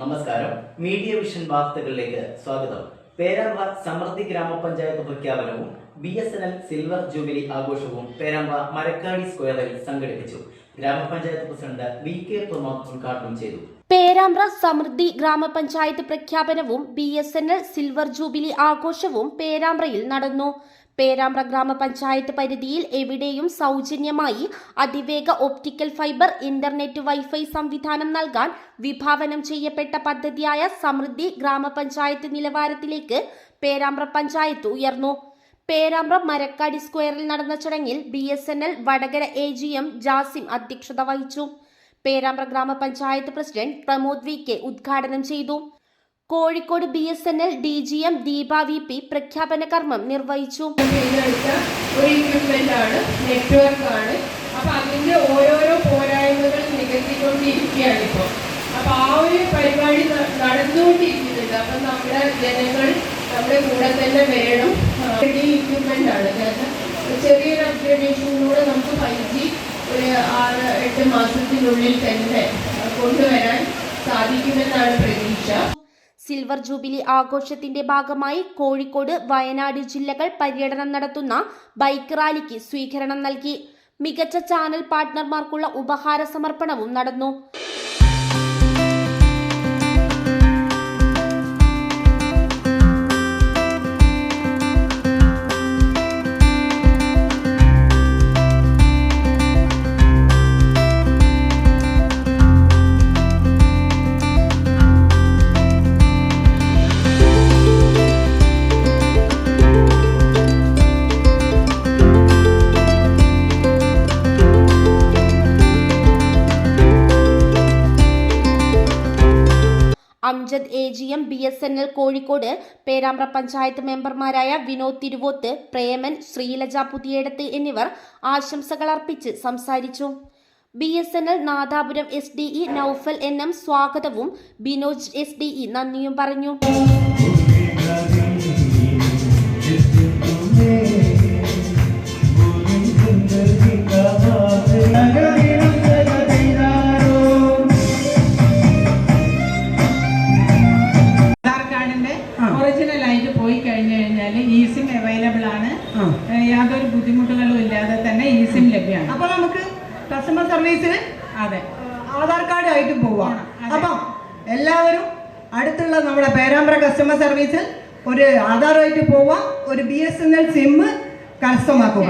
നമസ്കാരം. Media vision വാർത്തകളിലേക്ക് സ്വാഗതം. പേരാമ്പ്ര സമൃദ്ധി ഗ്രാമപഞ്ചായത്ത് പ്രഖ്യാപനവും B S N L silver jubilee ആഘോഷവും പേരാമ്പ്ര മരക്കാടി സ്ക്വയറിൽ സംഘടിപ്പിച്ചു. ഗ്രാമപഞ്ചായത്ത് പ്രസിഡന്റ് വി കെ പ്രമോദ് ഉദ്ഘാടനം ചെയ്തു. പേരാമ്പ്ര സമൃദ്ധി ഗ്രാമപഞ്ചായത്ത് പ്രഖ്യാപനവും B S N L silver jubilee ആഘോഷവും പേരാമ്പ്രയിൽ നടന്നു. പേരാമ്പ്ര ഗ്രാമപഞ്ചായത്ത് പരിധിയിൽ എവിടെയും സൗജന്യമായി അതിവേഗ ഒപ്റ്റിക്കൽ ഫൈബർ ഇന്റർനെറ്റ് വൈഫൈ സംവിധാനം നൽകാൻ വിഭാവനം ചെയ്യപ്പെട്ട പദ്ധതിയായ സമൃദ്ധി ഗ്രാമപഞ്ചായത്ത് നിലവാരത്തിലേക്ക് പേരാമ്പ്ര പഞ്ചായത്ത് ഉയർന്നു. പേരാമ്പ്ര മരക്കാടി സ്ക്വയറിൽ നടന്ന ചടങ്ങിൽ B S N L Vadakara A G M Jasim അധ്യക്ഷത വഹിച്ചു. പേരാമ്പ്ര ഗ്രാമപഞ്ചായത്ത് പ്രസിഡന്റ് പ്രമോദ് വി കെ ഉദ്ഘാടനം ചെയ്തു. Kozhikode B S N L D G M Deepa V P പ്രഖ്യാപന കർമ്മം നിർവഹിച്ചു. ചെയ്തെടുത്ത ഒരു equipment ആണ് നെറ്റ്വർക്ക് ആണ് അപ്പൊ അതിന്റെ ഓരോരോ പോരായ്മകൾ ഇപ്പോൾ ആ ഒരു പരിപാടി നമ്മുടെ ജനങ്ങൾ നമ്മുടെ ആണ് ചെറിയൊരു അപ്ഗ്രഡേഷനിലൂടെ നമുക്ക് ഫൈവ് ജി ഒരു ആറ് എട്ട് മാസത്തിനുള്ളിൽ തന്നെ കൊണ്ടുവരാൻ സാധിക്കുമെന്നാണ് പ്രതീക്ഷ. സിൽവർ ജൂബിലി ആഘോഷത്തിന്റെ ഭാഗമായി കോഴിക്കോട് വയനാട് ജില്ലകൾ പര്യടനം നടത്തുന്ന ബൈക്ക് റാലിക്ക് സ്വീകരണം നൽകി. മികച്ച ചാനൽ പാർട്ട്ണർമാർക്കുള്ള ഉപഹാര സമർപ്പണവും നടന്നു. Amjad A G M B S N L Kozhikode. Perambra panchayat മെമ്പർമാരായ വിനോദ് തിരുവോത്ത് പ്രേമൻ ശ്രീലജ പുതിയേടത്ത് എന്നിവർ ആശംസകൾ അർപ്പിച്ച് സംസാരിച്ചു. B S N L Nadapuram S D E Noufal N M സ്വാഗതവും. ബിനോജ് എസ് ഡി ഇ നന്ദിയും പറഞ്ഞു. ആയിട്ട് പോയി കഴിഞ്ഞു കഴിഞ്ഞാൽ ഇ സിം അവൈലബിൾ ആണ്. യാതൊരു ബുദ്ധിമുട്ടുകളും ഇല്ലാതെ തന്നെ ഇ സിം ലഭ്യമാണ്. അപ്പൊ നമുക്ക് കസ്റ്റമർ സർവീസിന് അതെ. ആധാർ കാർഡ് ആയിട്ട് പോവാം. അപ്പം എല്ലാവരും അടുത്തുള്ള നമ്മുടെ പേരാമ്പ്ര കസ്റ്റമർ സർവീസിൽ ഒരു ആധാറുമായിട്ട് പോവാം. ഒരു B S N L sim കരസ്ഥമാക്കുക.